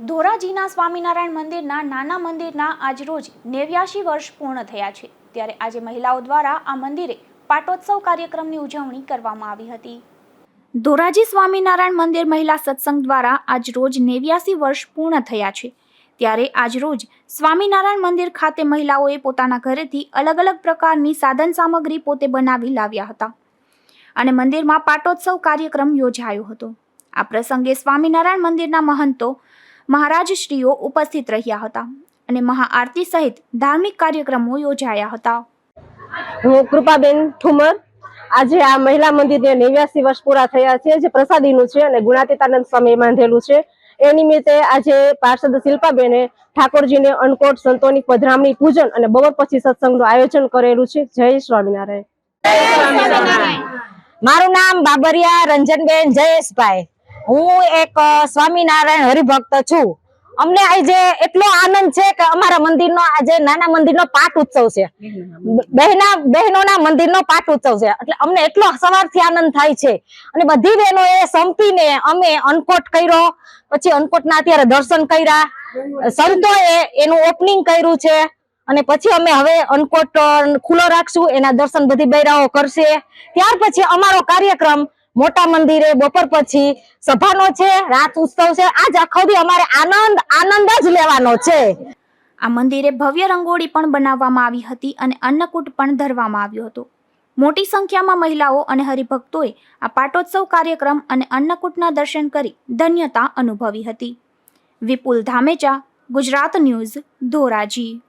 ધોરાજીના સ્વામિનારાયણ મંદિરના નાના મંદિરના આજરોજ નેવ્યાશી વર્ષ પૂર્ણ થયા છે. ત્યારે આજે મહિલાઓ દ્વારા આ મંદિરે પાટોત્સવ કાર્યક્રમની ઉજવણી કરવામાં આવી હતી. ધોરાજી સ્વામિનારાયણ મંદિર મહિલા સત્સંગ દ્વારા આજરોજ નેવ્યાસી વર્ષ પૂર્ણ થયા છે. ત્યારે આજરોજ સ્વામિનારાયણ મંદિર ખાતે મહિલાઓએ પોતાના ઘરેથી અલગ અલગ પ્રકારની સાધન સામગ્રી પોતે બનાવી લાવ્યા હતા. અને મંદિરમાં પાટોત્સવ કાર્યક્રમ યોજાયો હતો. આ પ્રસંગે સ્વામિનારાયણ મંદિરના મહંતો મહારાજશ્રીઓ ઉપસ્થિત રહ્યા હતા અને મહાઆરતી સહિત ધાર્મિક કાર્યક્રમો યોજાયા હતા. હું કૃપાબેન ઠુમર. આજે આ મહિલા મંદિરને નેવ્યાસી વર્ષ પૂરા થયા છે જે પ્રસાદીનું છે અને ગુણાતીતાનંદ સ્વામી બાંધેલું છે. એ નિમિત્તે આજે પાર્ષદ શિલ્પાબેને ઠાકોરજીને અનકોટ સંતોની પધરામણી પૂજન અને બપોર પછી સત્સંગનું આયોજન કરેલું છે. જય સ્વામિનારાયણ. મારું નામ બાબરિયા રંજનબેન જયેશભાઈ. હું એક સ્વામિનારાયણ હરિભક્ત છું. અમને આજે એટલો આનંદ છે કે અમારા મંદિરનો આજે નાના મંદિરનો પાઠ ઉત્સવ છે. બહેના બહેનોના મંદિરનો પાઠ ઉત્સવ છે. એટલે અમને એટલો સવારથી આનંદ થાય છે. અને બધી બહેનોએ સંપીને અમે અનકોટ કર્યો. પછી અનકોટના અત્યારે દર્શન કર્યા. સંતોએ એનું ઓપનિંગ કર્યું છે. અને પછી અમે હવે અનકોટ ખુલ્લો રાખશું. એના દર્શન બધી બૈરાઓ કરશે. ત્યાર પછી અમારો કાર્યક્રમ મોટા મંદિરે બપોર પછી સભાનો છે, રાત ઉત્સવ છે. આજ આખો દી અમારે આનંદ આનંદ જ લેવાનો છે. આ મંદિરે ભવ્ય રંગોળી પણ બનાવવામાં આવી હતી અને અન્નકૂટ પણ ધરવામાં આવ્યો હતો. મોટી સંખ્યામાં મહિલાઓ અને હરિભક્તોએ આ પાટોત્સવ કાર્યક્રમ અને અન્નકૂટના દર્શન કરી ધન્યતા અનુભવી હતી. વિપુલ ધામેચા, ગુજરાત ન્યૂઝ, ધોરાજી.